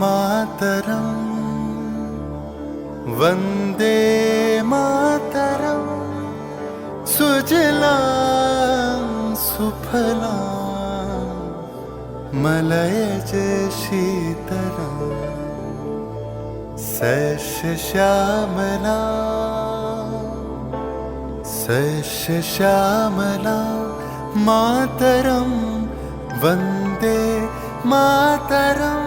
मातरम्। वन्दे मातरम्। सुजलां सुफलां। मलयज शीतलां सस्यश्यामला सस्यश्यामला मातरं वन्दे मातरम्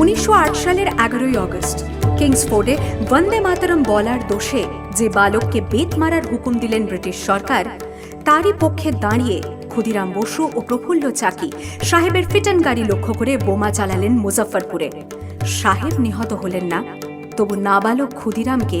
উনিশশো সালের এগারোই অগস্ট কিংসফোর্ডে বন্দে মাতারম বলার দোষে যে বালককে বেত মারার হুকুম দিলেন ব্রিটিশ সরকার, তারই পক্ষে দাঁড়িয়ে ক্ষুদিরাম বসু ও প্রফুল্ল চাকি সাহেবের ফিটন গাড়ি লক্ষ্য করে বোমা চালালেন মুজফ্ফরপুরে। সাহেব নিহত হলেন না, তবু নাবালক ক্ষুদিরামকে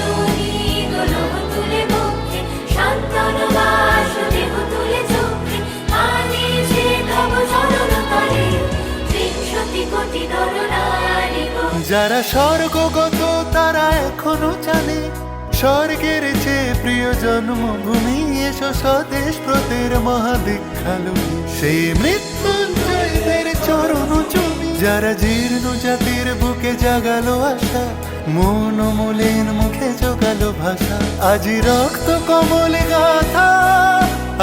যারা স্বর্গগত, তারা এখনও জানে, স্বর্গের চেয়ে প্রিয় জন্মভূমি এসো স্বদেশ প্রতের মহাদীক্ষালু সেই মৃত্যুঞ্জয়দের চরণ জমি যারা জীর্ণ জাতির বুকে জাগালো আশা, মন মলিন মুখে জোগালো ভাষা। আজি রক্ত কমল গাথা,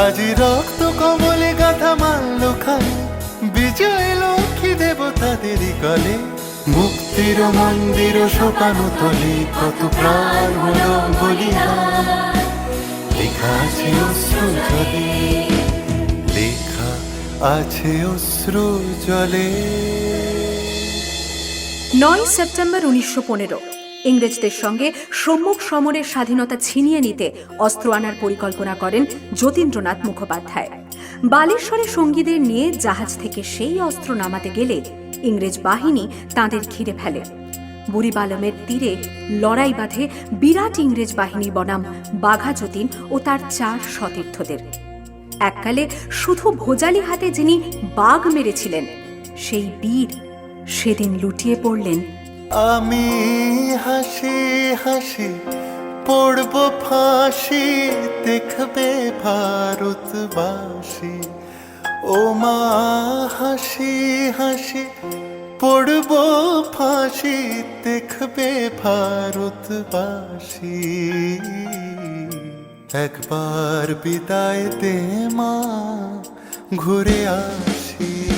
আজি রক্ত কমল গাথা মানল খালি বিজয় লক্ষ্মী দেবতাদেরই কলে মুক্তির মন্দির শোকানো তলে কত প্রাণ হলো বলিদান লেখা আছে অশ্রু জলে, লেখা আছে অশ্রু জলে। নয় সেপ্টেম্বর উনিশশো পনেরো। ইংরেজদের সঙ্গে সম্মুখ সমরের স্বাধীনতা ছিনিয়ে নিতে অস্ত্র আনার পরিকল্পনা করেন যতীন্দ্রনাথ মুখোপাধ্যায়। বালেশ্বরে সঙ্গীদের নিয়ে জাহাজ থেকে সেই অস্ত্র নামাতে গেলে ইংরেজ বাহিনী তাঁদের ঘিরে ফেলে। বুড়িবালমের তীরে লড়াই বাঁধে বিরাট ইংরেজ বাহিনী বনাম বাঘা যতীন ও তার চার সতীর্থদের। এককালে শুধু ভোজালি হাতে যিনি বাঘ মেরেছিলেন, সেই বীর সেদিন লুটিয়ে পড়লেন। আমি হাসি হাসি পড়ব ফাঁসি, দেখবে ভারতবাসী। ও মা হাসি হাসি পড়ব ফাঁসি দেখবে ভারতবাসী। একবার বিদায় দে মা ঘুরে আসি।